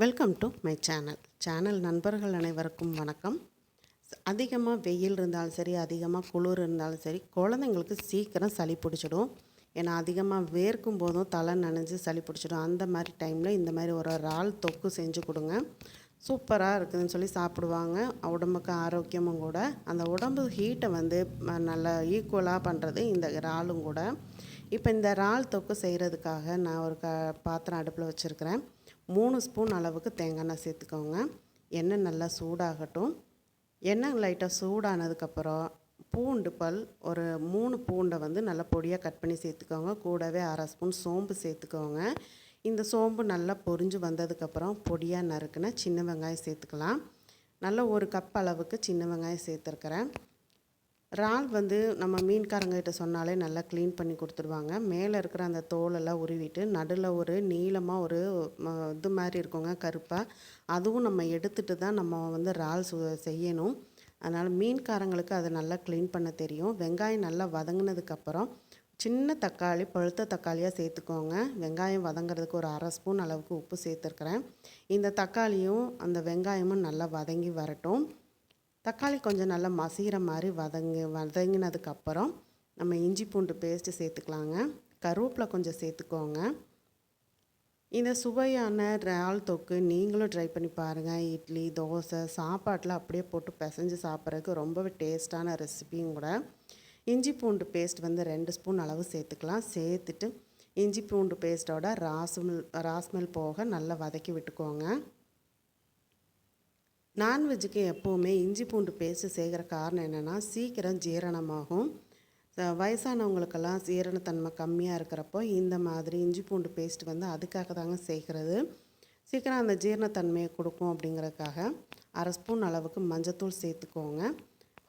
Welcome to my channel channel நண்பர்கள் அனைவருக்கும் வணக்கம். அதிகமாக வெயில் இருந்தாலும் சரி அதிகமாக குளிர் இருந்தாலும் சரி குழந்தைங்களுக்கு சீக்கிரம் சளி பிடிச்சிடும். ஏன்னா அதிகமாக வேர்க்கும் போதும் தலை நனைஞ்சு சளி பிடிச்சிடும். அந்த மாதிரி டைமில் இந்த மாதிரி ஒரு இறால் தொக்கு செஞ்சு கொடுங்க. சூப்பராக இருக்குதுன்னு சொல்லி சாப்பிடுவாங்க. உடம்புக்கு ஆரோக்கியமும் கூட. அந்த உடம்பு ஹீட்டை வந்து நல்லா ஈக்குவலாக பண்ணுறது இந்த இறாலும் கூட. இப்போ இந்த இறால் தொக்கு செய்கிறதுக்காக நான் ஒரு க பாத்திரம் அடுப்பில் வச்சுருக்கிறேன். மூணு ஸ்பூன் அளவுக்கு தேங்காய் எண்ணெய் சேர்த்துக்கோங்க. எண்ணெய் நல்லா சூடாகட்டும். எண்ணெய் லைட்டாக சூடானதுக்கப்புறம் பூண்டு பல் ஒரு மூணு பூண்டை வந்து நல்லா பொடியாக கட் பண்ணி சேர்த்துக்கோங்க. கூடவே அரை ஸ்பூன் சோம்பு சேர்த்துக்கோங்க. இந்த சோம்பு நல்லா பொரிஞ்சு வந்ததுக்கப்புறம் பொடியாக நறுக்குன சின்ன வெங்காயம் சேர்த்துக்கலாம். நல்ல ஒரு கப் அளவுக்கு சின்ன வெங்காயம் சேர்த்துருக்குறேன். இறால் வந்து நம்ம மீன்காரங்ககிட்ட சொன்னாலே நல்லா க்ளீன் பண்ணி கொடுத்துருவாங்க. மேலே இருக்கிற அந்த தோலெல்லாம் உருவிட்டு நடுவில் ஒரு நீளமாக ஒரு ம, இது மாதிரி இருக்குங்க கருப்பாக அதுவும் நம்ம எடுத்துட்டு தான் நம்ம வந்து இறால் சு செய்யணும். அதனால் மீன்காரங்களுக்கு அதை நல்லா க்ளீன் பண்ண தெரியும். வெங்காயம் நல்லா வதங்கினதுக்கப்புறம் சின்ன தக்காளி பழுத்த தக்காளியாக சேர்த்துக்கோங்க. வெங்காயம் வதங்குறதுக்கு ஒரு அரை ஸ்பூன் அளவுக்கு உப்பு சேர்த்துருக்குறேன். இந்த தக்காளியும் அந்த வெங்காயமும் நல்லா வதங்கி வரட்டும். தக்காளி கொஞ்சம் நல்லா மசிகிற மாதிரி வதங்கு வதங்கினதுக்கப்புறம் நம்ம இஞ்சி பூண்டு பேஸ்ட்டு சேர்த்துக்கலாங்க. கருவேப்பிலை கொஞ்சம் சேர்த்துக்கோங்க. இந்த சுவையான இறால் தொக்கு நீங்களும் ட்ரை பண்ணி பாருங்கள் இட்லி தோசை சாப்பாட்டில் அப்படியே போட்டு பிசைஞ்சு சாப்பிட்றதுக்கு ரொம்பவே டேஸ்ட்டான ரெசிபியும் கூட. இஞ்சி பூண்டு பேஸ்ட் வந்து ரெண்டு ஸ்பூன் அளவு சேர்த்துக்கலாம். சேர்த்துட்டு இஞ்சி பூண்டு பேஸ்ட்டோட ராஸ்மல் ராஸ்மெல் போக நல்லா வதக்கி விட்டுக்கோங்க. நான்வெஜ்ஜுக்கு எப்போவுமே இஞ்சி பூண்டு பேஸ்ட்டு சேர்க்குற காரணம் என்னென்னா சீக்கிரம் ஜீரணமாகும். வயசானவங்களுக்கெல்லாம் ஜீரணத்தன்மை கம்மியாக இருக்கிறப்போ இந்த மாதிரி இஞ்சி பூண்டு பேஸ்ட் வந்து அதுக்காக தாங்க சேர்க்குறது சீக்கிரம் அந்த ஜீரணத்தன்மையை கொடுக்கும் அப்படிங்கிறதுக்காக அரை ஸ்பூன் அளவுக்கு மஞ்சத்தூள் சேர்த்துக்கோங்க.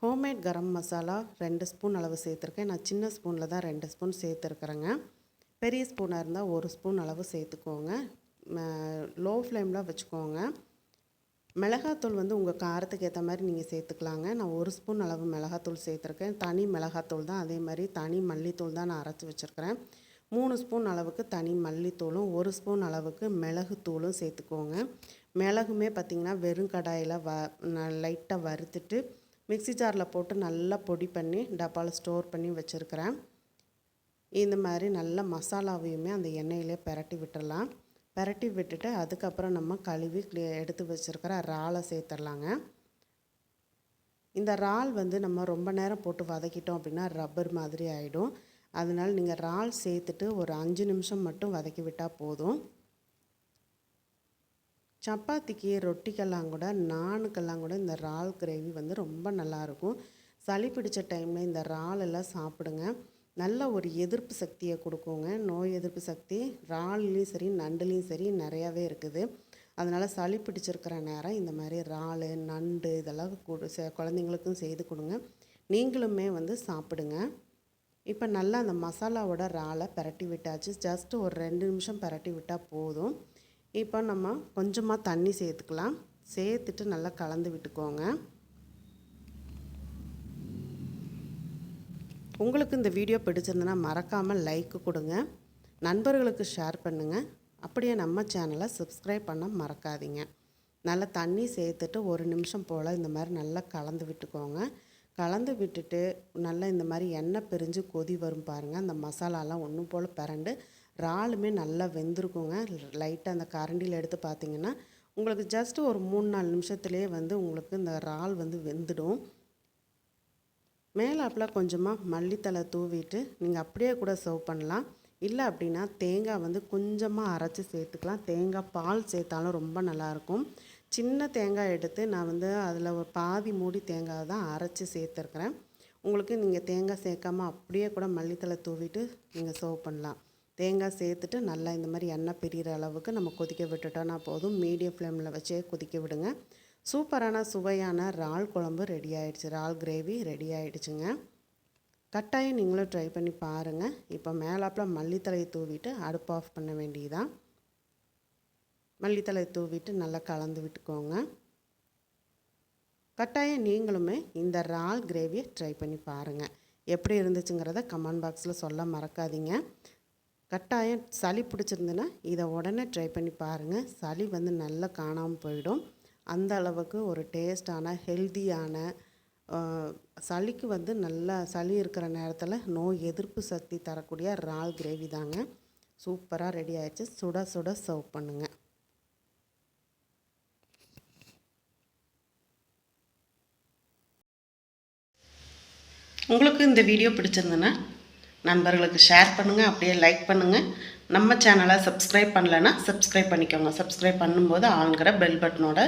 ஹோம்மேட் கரம் மசாலா ரெண்டு ஸ்பூன் அளவு சேர்த்துருக்கேன். நான் சின்ன ஸ்பூனில் தான் ரெண்டு ஸ்பூன் சேர்த்துருக்குறேங்க. பெரிய ஸ்பூனாக இருந்தால் ஒரு ஸ்பூன் அளவு சேர்த்துக்கோங்க. லோ ஃப்ளேமில் வச்சுக்கோங்க. மிளகாத்தூள் வந்து உங்கள் காரத்துக்கு ஏற்ற மாதிரி நீங்கள் சேர்த்துக்கலாங்க. நான் ஒரு ஸ்பூன் அளவு மிளகாத்தூள் சேர்த்துருக்கேன். தனி மிளகாத்தூள் தான். அதே மாதிரி தனி மல்லித்தூள் தான் நான் அரைச்சி வச்சுருக்கிறேன். மூணு ஸ்பூன் அளவுக்கு தனி மல்லித்தூளும் ஒரு ஸ்பூன் அளவுக்கு மிளகுத்தூளும் சேர்த்துக்கோங்க. மிளகுமே பார்த்திங்கன்னா வெறும் கடாயில் வ லைட்டாக வறுத்துட்டு மிக்ஸி ஜாரில் போட்டு நல்லா பொடி பண்ணி டப்பாவில் ஸ்டோர் பண்ணி வச்சுருக்கிறேன். இந்த மாதிரி நல்ல மசாலாவையுமே அந்த எண்ணெயிலே பிரட்டி விட்டுடலாம் பிரட்டி விட்டுட்டு அதுக்கப்புறம் நம்ம கழுவி clear- எடுத்து வச்சுருக்கிற இறாலை சேர்த்துடலாங்க. இந்த இறால் வந்து நம்ம ரொம்ப நேரம் போட்டு வதக்கிட்டோம் அப்படின்னா ரப்பர் மாதிரி ஆகிடும் அதனால நீங்கள் இறால் சேர்த்துட்டு ஒரு அஞ்சு நிமிஷம் மட்டும் வதக்கி விட்டால் போதும். சப்பாத்திக்கு ரொட்டிக்கெல்லாம் கூட நானுக்கெல்லாம் கூட இந்த இறால் கிரேவி வந்து ரொம்ப நல்லாயிருக்கும் சளி பிடிச்ச டைமில் இந்த இறால் எல்லாம் சாப்பிடுங்க. நல்ல ஒரு எதிர்ப்பு சக்தியை கொடுக்குங்க. நோய் எதிர்ப்பு சக்தி இறால்லையும் சரி நண்டுலேயும் சரி நிறையாவே இருக்குது. அதனால் சளி பிடிச்சிருக்கிற நேரம் இந்த மாதிரி இறால் நண்டு இதெல்லாம் கொடு குழந்தைங்களுக்கும் செய்து கொடுங்க. நீங்களுமே வந்து சாப்பிடுங்க. இப்போ நல்லா அந்த மசாலாவோட இறாலை பிரட்டி விட்டாச்சு. ஜஸ்ட் ஒரு ரெண்டு நிமிஷம் பிரட்டி விட்டால் போதும். இப்போ நம்ம கொஞ்சமாக தண்ணி சேர்த்துக்கலாம். சேர்த்துட்டு நல்லா கலந்து விட்டுக்கோங்க. உங்களுக்கு இந்த வீடியோ பிடிச்சிருந்தனா மறக்காமல் லைக்கு கொடுங்க. நண்பர்களுக்கு ஷேர் பண்ணுங்கள் அப்படியே நம்ம சேனலை சப்ஸ்கிரைப் பண்ண மறக்காதீங்க. நல்லா தண்ணி சேர்த்துட்டு ஒரு நிமிஷம் போல் இந்த மாதிரி நல்லா கலந்து விட்டுக்கோங்க. கலந்து விட்டுட்டு நல்லா இந்த மாதிரி எண்ணெய் பிரிஞ்சு கொதி வரும் பாருங்கள் அந்த மசாலாலாம் ஒன்றும் போல் பிரண்டு இறாலுமே நல்லா வெந்திருக்குங்க. லைட்டாக அந்த கரண்டியில் எடுத்து பார்த்தீங்கன்னா உங்களுக்கு ஜஸ்ட்டு ஒரு மூணு நாலு நிமிஷத்துலேயே வந்து உங்களுக்கு இந்த இறால் வந்து வெந்துடும். மேலாப்பில் கொஞ்சமாக மல்லித்தலை தூவிட்டு நீங்கள் அப்படியே கூட சர்வ் பண்ணலாம். இல்லை அப்படின்னா தேங்காய் வந்து கொஞ்சமாக அரைச்சி சேர்த்துக்கலாம். தேங்காய் பால் சேர்த்தாலும் ரொம்ப நல்லாயிருக்கும் சின்ன தேங்காய் எடுத்து நான் வந்து அதில் ஒரு பாதி மூடி தேங்காய் தான் அரைச்சி சேர்த்துருக்குறேன். உங்களுக்கு நீங்கள் தேங்காய் சேர்க்காம அப்படியே கூட மல்லித்தலை தூவிட்டு நீங்கள் சர்வ் பண்ணலாம். தேங்காய் சேர்த்துட்டு நல்லா இந்த மாதிரி எண்ணெய் பிரிகிற அளவுக்கு நம்ம கொதிக்க விட்டுட்டோன்னா போதும். மீடியம் ஃப்ளேமில் வச்சே கொதிக்க விடுங்க. சூப்பரான சுவையான இறால் குழம்பு ரெடி ஆயிடுச்சு. இறால் கிரேவி ரெடி ஆயிடுச்சுங்க. கட்டாயம் நீங்களும் ட்ரை பண்ணி பாருங்கள் இப்போ மேலாப்பில் மல்லித்தலையை தூவிட்டு அடுப்பு ஆஃப் பண்ண வேண்டியதான் மல்லித்தலை தூவிட்டு நல்லா கலந்து விட்டுக்கோங்க. கட்டாயம் நீங்களுமே இந்த இறால் கிரேவியை ட்ரை பண்ணி பாருங்கள் எப்படி இருந்துச்சுங்கிறத கமெண்ட் பாக்ஸில் சொல்ல மறக்காதீங்க. கட்டாயம் சளி பிடிச்சிருந்துன்னா இதை உடனே ட்ரை பண்ணி பாருங்கள் சளி வந்து நல்லா காணாமல் போயிடும். அந்த அளவுக்கு ஒரு டேஸ்டான ஹெல்த்தியான சளிக்கு வந்து நல்லா சளி இருக்கிற நேரத்தில் நோய் எதிர்ப்பு சக்தி தரக்கூடிய இறால் கிரேவி தாங்க. சூப்பராக ரெடி ஆயிடுச்சு. சுட சுட சர்வ் பண்ணுங்கள் உங்களுக்கு இந்த வீடியோ பிடிச்சிருந்தேன்னா நண்பர்களுக்கு ஷேர் பண்ணுங்கள் அப்படியே லைக் பண்ணுங்கள் நம்ம சேனலை சப்ஸ்கிரைப் பண்ணலைன்னா சப்ஸ்கிரைப் பண்ணிக்கோங்க. சப்ஸ்கிரைப் பண்ணும்போது ஆளுங்கிற பெல் பட்டனோட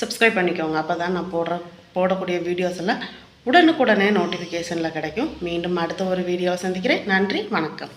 சப்ஸ்கிரைப் பண்ணிக்கோங்க. அப்போ தான் நான் போடுற போடக்கூடிய வீடியோஸ் எல்லாம் உடனுக்குடனே நோட்டிஃபிகேஷனில் கிடைக்கும். மீண்டும் அடுத்த ஒரு வீடியோவை சந்திக்கிறேன். நன்றி வணக்கம்.